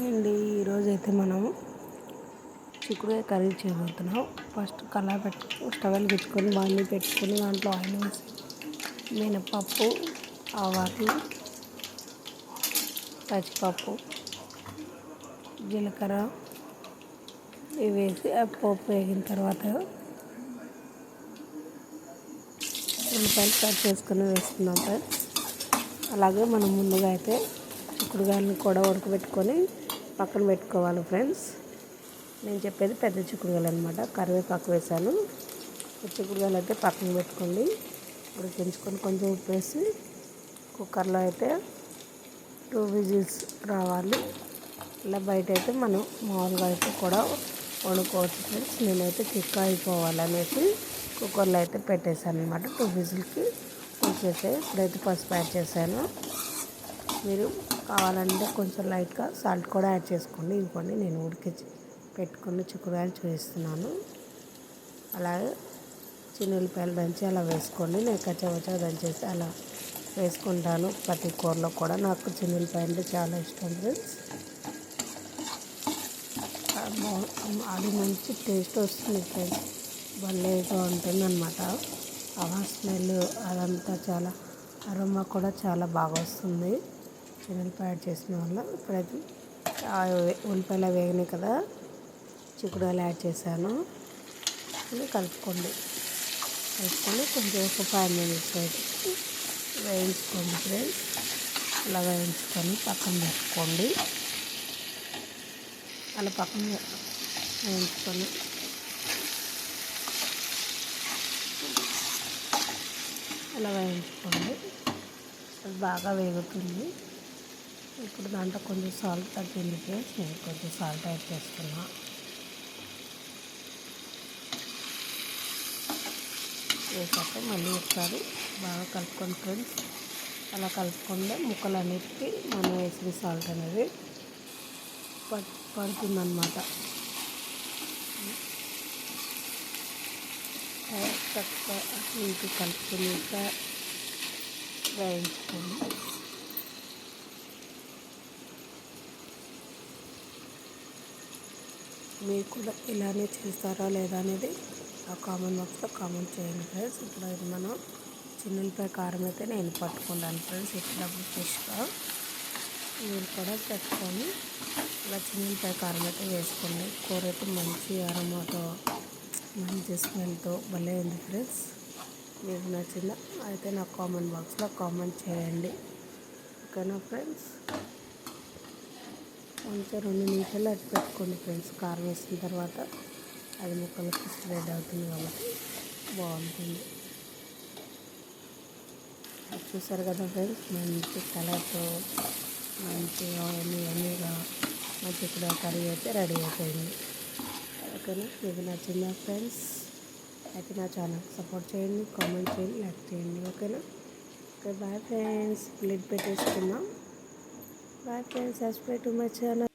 అండి ఈరోజు అయితే మనం చిక్కుడుకాయ కర్రీ చేయబోతున్నాం. ఫస్ట్ కళా పెట్టు స్టవెల్ పెట్టుకొని బాండి పెట్టుకొని దాంట్లో ఆయిల్ వేసి మినపప్పు ఆవాలు పచ్చిపప్పు జీలకర్ర ఇవి వేసి ఆ వేగిన తర్వాత ఉల్లిపాయలు కట్ చేసుకొని వేసుకున్నాం అలాగే మనం ముందుగా అయితే చిక్కుడుకాయలను కూడా ఉడకబెట్టుకొని పక్కన పెట్టుకోవాలి ఫ్రెండ్స్. నేను చెప్పేది పెద్ద చిక్కుడుకాయలు అనమాట కరివేపాకు వేసాను. చిక్కుడుగాయలు అయితే పక్కన పెట్టుకోండి. ఉడికించుకొని కొంచెం ఉప్పు వేసి కుక్కర్లో అయితే టూ విజిల్స్ రావాలి. ఇలా బయట అయితే మనం మామూలుగా అయితే కూడా వండుకోవచ్చు ఫ్రెండ్స్. నేనైతే చిక్క అయిపోవాలనేసి కుక్కర్లో అయితే పెట్టేశాను అనమాట టూ విజిల్కి వచ్చేసాయి ఇప్పుడైతే పసుపు యాడ్ చేశాను. మీరు కావాలంటే కొంచెం లైట్గా సాల్ట్ కూడా యాడ్ చేసుకోండి. ఇవ్వండి నేను ఉడికి పెట్టుకుని చిక్కుడుగాయలు చూపిస్తున్నాను. అలాగే చిన్న ఉల్లిపాయలు దంచి అలా వేసుకోండి. నేను కచ్చవచ్చ దంచేసి అలా వేసుకుంటాను. ప్రతి కూరలో కూడా నాకు చిన్న ఉల్లిపాయ అంటే చాలా ఇష్టం ఫ్రెండ్స్. అది మంచి టేస్ట్ వస్తుంది ఫ్రెండ్స్. భలేగా ఉంటుంది అనమాట ఆ స్మెల్ అదంతా చాలా అరోమా కూడా చాలా బాగా వస్తుంది. శనగపాయ యాడ్ చేసిన వల్ల ఇప్పుడైతే ఉల్లిపాయలు వేగినాయి కదా. చిక్కుడుకాయలు యాడ్ చేశాను. కలుపుకోండి. కలుపుకొని కొంచెం ఒక ఫైవ్ మినిట్స్ అయితే వేయించుకోండి ఫ్రెండ్స్. అలా వేయించుకొని పక్కన పెట్టుకోండి. అలా పక్కన వేయించుకొని అలా వేయించుకోండి. అది బాగా వేగుతుంది. ఇప్పుడు దాంట్లో కొంచెం సాల్ట్ తగ్గింది. ఫ్రెండ్స్ నేను కొంచెం సాల్ట్ యాడ్ చేస్తున్నా. వేసాక మళ్ళీ ఒకసారి బాగా కలుపుకొని ఫ్రెండ్స్ అలా కలుపుకుంటే ముక్కలన్నిటికీ మనం వేసిన సాల్ట్ అనేది పడుతుందన్నమాట. చక్కగా ఇంటి కలుపుకుని వేయించుకోండి. మీరు కూడా ఇలానే చేస్తారా లేదా అనేది ఆ కామెంట్ బాక్స్లో కామెంట్ చేయండి ఫ్రెండ్స్. ఇప్పుడు అది మనం చిన్నపాయ కారం అయితే నేను పట్టుకున్నాను ఫ్రెండ్స్. ఎప్పుడప్పుడు ఫ్రెష్గా మీరు కూడా పెట్టుకొని ఇలా చిన్నపాయ కారం అయితే వేసుకోండి. కూర అయితే మంచి అరమాతో మంచి స్మెల్తో భలే ఉంది ఫ్రెండ్స్. మీకు నచ్చిందా అయితే నా కామెంట్ బాక్స్లో కామెంట్ చేయండి. ఓకేనా ఫ్రెండ్స్? కొంచెం రెండు నిమిషాలు అటు పెట్టుకోండి ఫ్రెండ్స్. కారం వేసిన తర్వాత అది ముక్కలకి స్ప్రెడ్ అవుతుంది కాబట్టి బాగుంటుంది. చూసారు కదా ఫ్రెండ్స్ మంచి కలర్తో మంచిగా ఎన్ని ఎన్నిగా మంచి ఇక్కడ కర్రీ అయితే రెడీ అయిపోయింది. ఓకేనా? మీకు నచ్చిందా ఫ్రెండ్స్? అయితే నా ఛానల్ సపోర్ట్ చేయండి కామెంట్ చేయండి లైక్ చేయండి. ఓకేనా? Okay bye friends. ప్లేట్ పెట్టేసుకున్నాం Bye friends, subscribe to my channel.